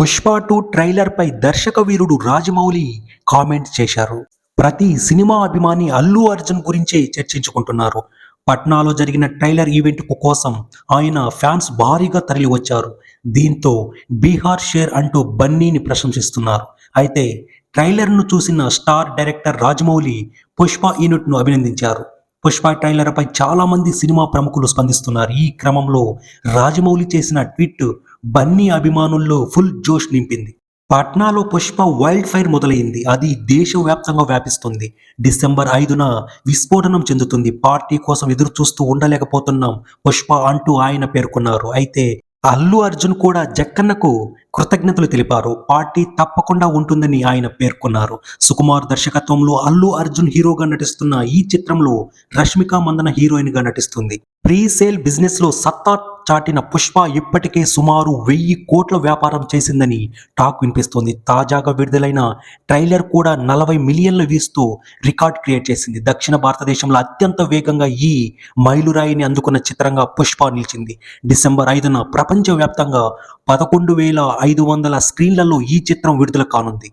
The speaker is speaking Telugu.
పుష్ప టూ ట్రైలర్ పై దర్శక వీరుడు రాజమౌళి కామెంట్ చేశారు. ప్రతి సినిమా అభిమాని అల్లు అర్జున్ గురించే చర్చించుకుంటున్నారు. పట్నాలో జరిగిన ట్రైలర్ ఈవెంట్ కోసం ఆయన ఫ్యాన్స్ భారీగా తరలి వచ్చారు దీంతో బీహార్ షేర్ అంటూ బన్నీని ప్రశంసిస్తున్నారు. అయితే ట్రైలర్ను చూసిన స్టార్ డైరెక్టర్ రాజమౌళి పుష్ప యూనిట్ను అభినందించారు. పుష్ప ట్రైలర్ పై సినిమా ప్రముఖులు స్పందిస్తున్నారు. ఈ క్రమంలో రాజమౌళి చేసిన ట్వీట్ బన్నీ అభిమానుల్లో ఫుల్ జోష్ నింపింది. పాట్నాలో పుష్ప వైల్డ్ ఫైర్ మొదలైంది. అది దేశవ్యాప్తంగా వ్యాపిస్తుంది. డిసెంబర్ ఐదున విస్ఫోటనం చెందుతుంది. పార్టీ కోసం ఎదురు చూస్తూ ఉండలేకపోతున్నాం పుష్ప అంటూ ఆయన పేర్కొన్నారు. అయితే అల్లు అర్జున్ కూడా జక్కన్నకు కృతజ్ఞతలు తెలిపారు. పార్టీ తప్పకుండా ఉంటుందని ఆయన పేర్కొన్నారు. సుకుమార్ దర్శకత్వంలో అల్లు అర్జున్ హీరోగా నటిస్తున్న ఈ చిత్రంలో రష్మిక మందన హీరోయిన్గా నటిస్తుంది. ప్రీ సేల్ బిజినెస్లో సత్తా చాటిన పుష్ప ఇప్పటికే సుమారు వెయ్యి కోట్ల వ్యాపారం చేసిందని టాక్ వినిపిస్తోంది. తాజాగా విడుదలైన ట్రైలర్ కూడా నలభై మిలియన్ల వ్యూస్తో రికార్డ్ క్రియేట్ చేసింది. దక్షిణ భారతదేశంలో అత్యంత వేగంగా ఈ మైలురాయిని అందుకున్న చిత్రంగా పుష్ప నిలిచింది. డిసెంబర్ ఐదున ప్రపంచవ్యాప్తంగా పదకొండు వేల ఐదు వందల స్క్రీన్లలో ఈ చిత్రం విడుదల కానుంది.